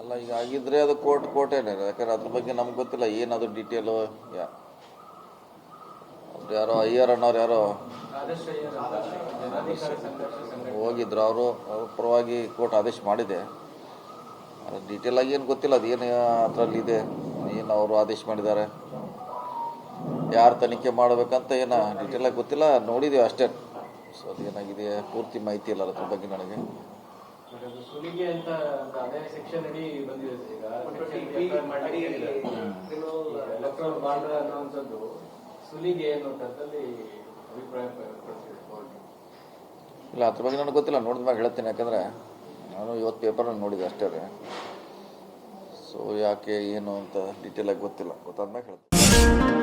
ಅಲ್ಲ. ಈಗ ಆಗಿದ್ರೆ ಅದು ಕೋರ್ಟ್ ಕೋರ್ಟೇನೆ. ಯಾಕಂದ್ರೆ ಅದ್ರ ಬಗ್ಗೆ ನಮ್ಗೆ ಗೊತ್ತಿಲ್ಲ. ಏನದು ಡೀಟೇಲು ಯಾ. ಅವ್ರು ಯಾರೋ ಅಯ್ಯರ್ ಅನ್ನೋರು ಯಾರೋ ಹೋಗಿದ್ರು. ಅವರು ಅವ್ರ ಪರವಾಗಿ ಕೋರ್ಟ್ ಆದೇಶ ಮಾಡಿದೆ. ಡೀಟೇಲ್ ಆಗಿ ಏನು ಗೊತ್ತಿಲ್ಲ ಅದು ಏನು ಅದರಲ್ಲಿ ಇದೆ ಏನು ಅವರು ಆದೇಶ ಮಾಡಿದ್ದಾರೆ. ಯಾರು ತನಿಖೆ ಮಾಡಬೇಕಂತ ಏನು ಡೀಟೇಲ್ ಆಗಿ ಗೊತ್ತಿಲ್ಲ ನೋಡಿದ್ದೀವಿ ಅಷ್ಟೇ. ಸೊ ಅದೇನಾಗಿದೆ ಪೂರ್ತಿ ಮಾಹಿತಿ ಇಲ್ಲ ಅದ್ರ ಬಗ್ಗೆ ನನಗೆ. ಸುಲಿಗೆ ಅಂತ ಅಂತ ಅದೇ ಸೆಕ್ಷನ್ ಅಡಿ ಬಂದಿದೆ ಈಗ ಎಲೆಕ್ಟ್ರಲ್ ಬಾಂಡ್ ಅನ್ನುವಂಥದ್ದು ಸುಲಿಗೆ ಅನ್ನುವಂಥದ್ದಲ್ಲಿ ಅಭಿಪ್ರಾಯ ಪಡ್ತಿದೆ ಇಲ್ಲ ಅದ್ರ ಬಗ್ಗೆ ನನಗೆ ಗೊತ್ತಿಲ್ಲ ನೋಡಿದ ಮ್ಯಾಗ ಹೇಳ್ತೀನಿ. ಯಾಕಂದ್ರೆ ನಾನು ಇವತ್ತು ಪೇಪರ್ ನೋಡಿದೆ ಅಷ್ಟೇ ರೀ ಸೊ ಯಾಕೆ ಏನು ಅಂತ ಡೀಟೇಲಾಗಿ ಗೊತ್ತಿಲ್ಲ. ಗೊತ್ತಾದ್ಮೇಲೆ ಹೇಳ್ತೀನಿ.